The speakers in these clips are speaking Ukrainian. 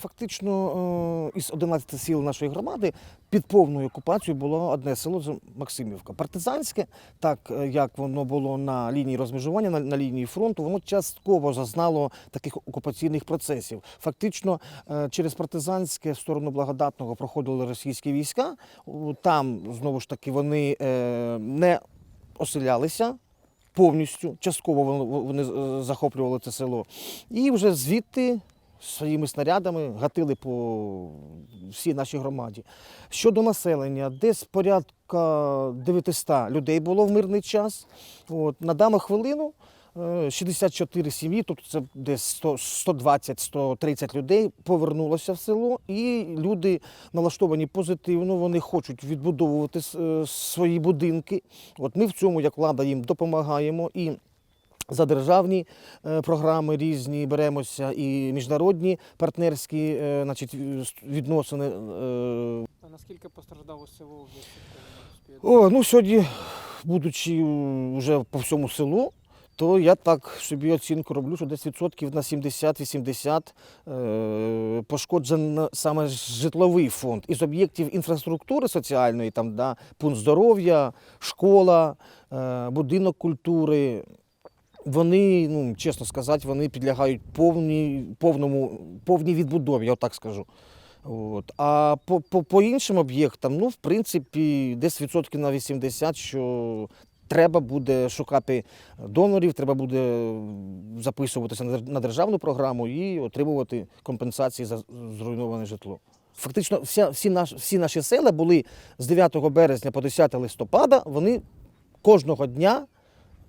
Фактично е, із 11 сіл нашої громади під повною окупацією було одне село Максимівка. Партизанське, так е, як воно було на лінії розмежування, на, лінії фронту, воно частково зазнало таких окупаційних процесів. Фактично, е, через партизанське в сторону благодатного проходили російські війська. Там знову ж таки вони е, не оселялися. Повністю частково вони- е, захоплювали це село, і вже звідти своїми снарядами гатили по всій нашій громаді. Щодо населення, десь порядка 900 людей було в мирний час. От, на дану хвилину е, 64 сім'ї, тобто це десь 100 120-130 людей повернулося в село, і люди налаштовані позитивно, вони хочуть відбудовувати е, свої будинки. От ми в цьому, як влада, їм допомагаємо. І за державні е, програми різні беремося, і міжнародні партнерські е, значить, відносини. е, А наскільки постраждало село О, ну сьогодні, будучи вже по всьому селу, то я так собі оцінку роблю, що десь відсотків на 70-80 е, пошкоджено саме житловий фонд. Із об'єктів інфраструктури соціальної, там, да, пункт здоров'я, школа, будинок культури. Вони, ну, чесно сказати, вони підлягають повній, повному, повній відбудові, я отак скажу. От. А по, по, по іншим об'єктам, ну, в принципі, десь відсотків на 80, що треба буде шукати донорів, треба буде записуватися на державну програму і отримувати компенсації за зруйноване житло. Фактично, вся, всі, наш, всі наші села були з 9 березня по 10 листопада, вони кожного дня,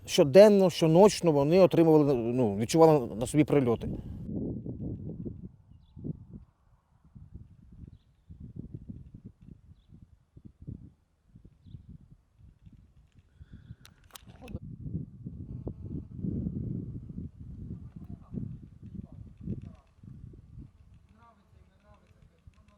щоденно, щоночно вони отримували, ну, відчували на собі прильоти.